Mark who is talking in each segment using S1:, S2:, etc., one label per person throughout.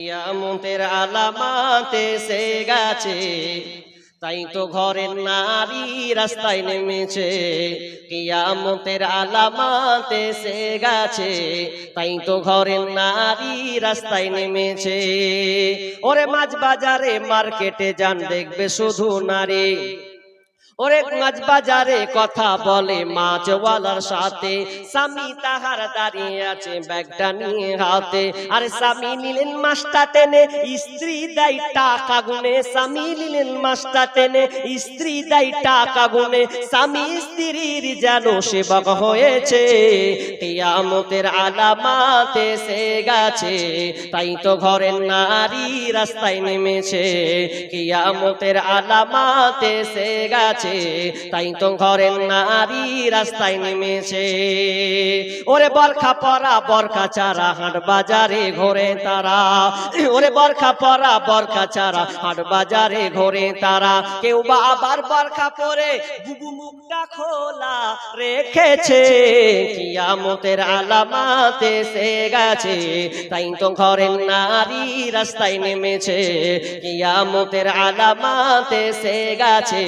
S1: কিয়ামতের আলামাতে সে গেছে। তাই তো ঘরের নারী রাস্তায় নেমেছে। কিয়ামতের আলামাতে সে গেছে। তাই তো ঘরের নারী রাস্তায় নেমেছে। ওরে মাছ বাজারে মার্কেটে যান, দেখবে শুধু নারী। ওরে মাছ বাজারে কথা বলে মাছওয়ালার সাথে। স্বামী তাহার দাঁড়িয়ে আছে ব্যাগটা নিয়ে হাতে। আর স্বামী নিলেন মাছটা টেনে। স্ত্রী টাকা গুনে স্বামী নিলেন মাছটা টেনে। স্ত্রী টাকা গুনে স্বামী স্ত্রীর যেন সেবক হয়েছে। কিয়ামতের আলামাতে সে গেছে। তাই তো ঘরের নারী রাস্তায় নেমেছে। কিয়ামতের আলামাতে সে গেছে। তাই তো ঘরের নারী রাস্তায় নেমেছে। ওরে বরখা পরা, বরখা চারা হাট বাজারে ঘোরে তারা। ওরে বরখা পরা, বরখা চারা হাট বাজারে ঘোরে তারা। কেউ বা আবার বরখা পরে বুবু মুখটা খোলা রেখেছে। কিয়ামতের আলামাতে সে গেছে, তাই তো ঘরের নারী রাস্তায় নেমেছে। কিয়ামতের আলামাতে সে গেছে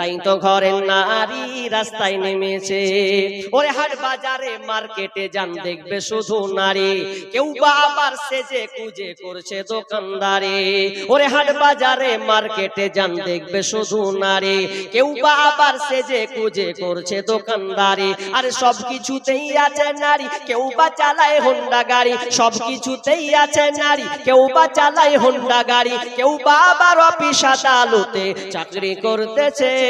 S1: তাই তো ঘরের নারী রাস্তায় নেমেছে। ওরে হাট বাজারে মার্কেটে যান, দেখবে শুধু নারী। কেউ বা আবার সেজে কুজে করছে দোকানদারে। ওরে হাট বাজারে মার্কেটে যান, দেখবে শুধু নারী। কেউ বা আবার সেজে কুজে করছে দোকানদারি। আরে সব কিছুতেই আছে নারী, কেউ বা চালায় হোন্ডা গাড়ি। সব কিছুতেই আছে নারী, কেউ বা চালায় হোন্ডা গাড়ি। কেউ বা আবার অফিস আদালতে চাকরি করতেছে।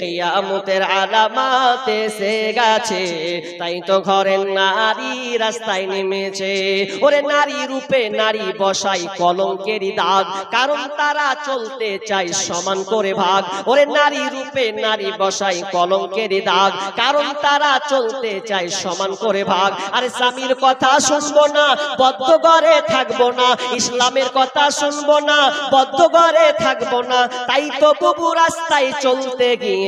S1: কিয়ামতের আলামাতে সে গেছে। তাই তো ঘরের নারী রাস্তায় নেমেছে। ওরে নারী রূপে নারী বসাই কলঙ্কেরই দাগ, কারণ তারা চলতে চায় সমান করে ভাগ। ওরে নারী রূপে নারী বসাই কলঙ্কেরই দাগ, কারণ তারা চলতে চায় সমান করে ভাগ। আরে স্বামীর কথা শুনব না, বদ্ধ ঘরে থাকব না। ইসলামের কথা শুনব না, বদ্ধ ঘরে থাকব না। তাই তো বুবু রাস্তায় চলতে গিয়ে